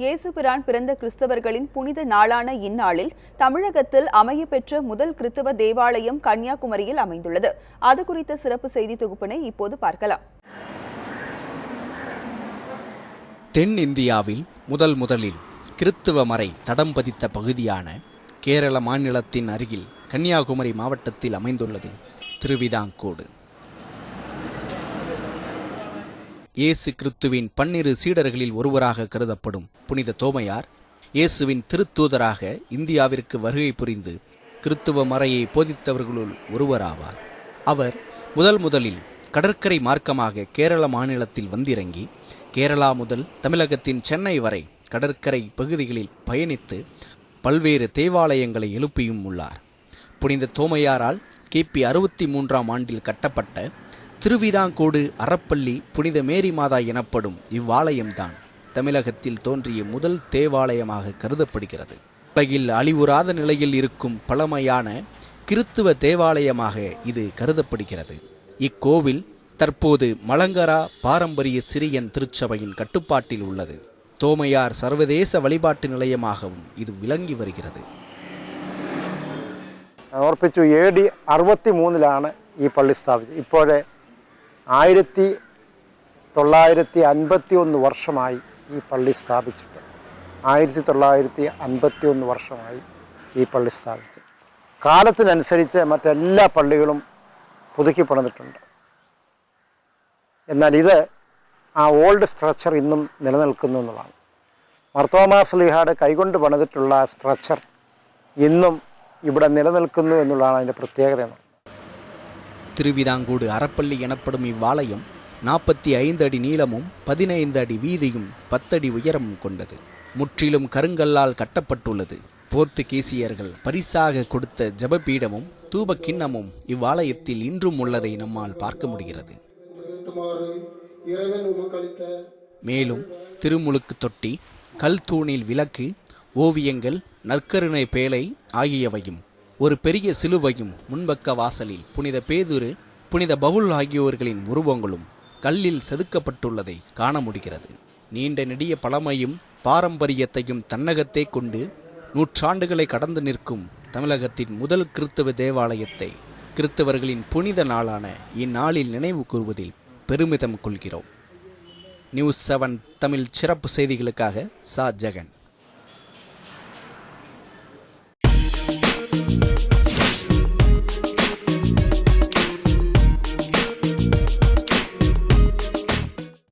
இயேசுபிரான் பிறந்த கிறிஸ்தவர்களின் புனித நாளான இந்நாளில் தமிழகத்தில் அமையப்பெற்ற முதல் கிறிஸ்தவ தேவாலயம் கன்னியாகுமரியில் அமைந்துள்ளது. அது குறித்த சிறப்பு செய்தி தொகுப்பினை இப்போது பார்க்கலாம். தென் இந்தியாவில் முதல் முதலில் கிறித்துவ மறை தடம் பதித்த பகுதியான கேரள மாநிலத்தின் அருகில் கன்னியாகுமரி மாவட்டத்தில் அமைந்துள்ளது திருவிதாங்கோடு. இயேசு கிறித்துவின் பன்னிரு சீடர்களில் ஒருவராக கருதப்படும் புனித தோமையார் இயேசுவின் திருத்தூதராக இந்தியாவிற்கு வருகை புரிந்து கிறித்துவ மறையை போதித்தவர்களுள் ஒருவராவார். அவர் முதல் முதலில் கடற்கரை மார்க்கமாக கேரள மாநிலத்தில் வந்திறங்கி கேரளா முதல் தமிழகத்தின் சென்னை வரை கடற்கரை பகுதிகளில் பயணித்து பல்வேறு தேவாலயங்களை எழுப்பியும் உள்ளார். புனித தோமையாரால் கிபி அறுபத்தி மூன்றாம் ஆண்டில் கட்டப்பட்ட திருவிதாங்கோடு அறப்பள்ளி புனித மேரி மாதா எனப்படும் இவ்வாலயம்தான் தமிழகத்தில் தோன்றிய முதல் தேவாலயமாக கருதப்படுகிறது உலகில் அழிவுறாத நிலையில் இருக்கும் பழமையான கிறித்துவ தேவாலயமாக இது கருதப்படுகிறது இக்கோவில் தற்போது மலங்கரா பாரம்பரிய சிரியன் திருச்சபையின் கட்டுப்பாட்டில் உள்ளது தோமையார் சர்வதேச வழிபாட்டு நிலையமாகவும் இது விளங்கி வருகிறது ഓർപ്പിച്ചു എ ഡി അറുപത്തി മൂന്നിലാണ് ഈ പള്ളി സ്ഥാപിച്ചത് ഇപ്പോഴേ ആയിരത്തി തൊള്ളായിരത്തി അൻപത്തി ഒന്ന് വർഷമായി ഈ പള്ളി സ്ഥാപിച്ചിട്ട്. ആയിരത്തി തൊള്ളായിരത്തി അൻപത്തി ഒന്ന് വർഷമായി ഈ പള്ളി സ്ഥാപിച്ചു കാലത്തിനനുസരിച്ച് മറ്റെല്ലാ പള്ളികളും പുതുക്കി പണിതിട്ടുണ്ട്. എന്നാൽ ഇത് ആ ഓൾഡ് സ്ട്രക്ചർ ഇന്നും നിലനിൽക്കുന്നു എന്നുള്ളതാണ്. മർത്തോമാസ്ലിഹാട് കൈകൊണ്ട് പണിതിട്ടുള്ള സ്ട്രക്ചർ ഇന്നും ഇവിടെ നിലനിൽക്കുന്നു എന്നുള്ളതാണ് അതിന്റെ പ്രത്യേകത திருவிதாங்கோடு அறப்பள்ளி எனப்படும் இவ்வாலயம் நாற்பத்தி ஐந்து அடி நீளமும் பதினைந்து அடி வீதியும் பத்தடி உயரமும் கொண்டது. முற்றிலும் கருங்கல்லால் கட்டப்பட்டுள்ளது. போர்த்துகீசியர்கள் பரிசாக கொடுத்த ஜெபபீடமும் தூப கிண்ணமும் இவ்வாலயத்தில் இன்றும் உள்ளதை நம்மால் பார்க்க முடிகிறது. மேலும் திருமுழுக்கு தொட்டி கல் தூணில் விளக்கு ஓவியங்கள் நற்கருணை பேழை ஆகியவையும் ஒரு பெரிய சிலுவையும் முன்பக்க வாசலில் புனித பேதுரு புனித பவுல் ஆகியோர்களின் உருவங்களும் கல்லில் செதுக்கப்பட்டுள்ளதை காண முடிகிறது. நீண்ட நெடிய பழமையும் பாரம்பரியத்தையும் தன்னகத்தை கொண்டு நூற்றாண்டுகளை கடந்து நிற்கும் தமிழகத்தின் முதல் கிறித்தவ தேவாலயத்தை கிறித்தவர்களின் புனித நாளான இந்நாளில் நினைவு கூறுவதில் பெருமிதம் கொள்கிறோம். நியூஸ் செவன் தமிழ் சிறப்பு செய்திகளுக்காக சா. ஜெகன்.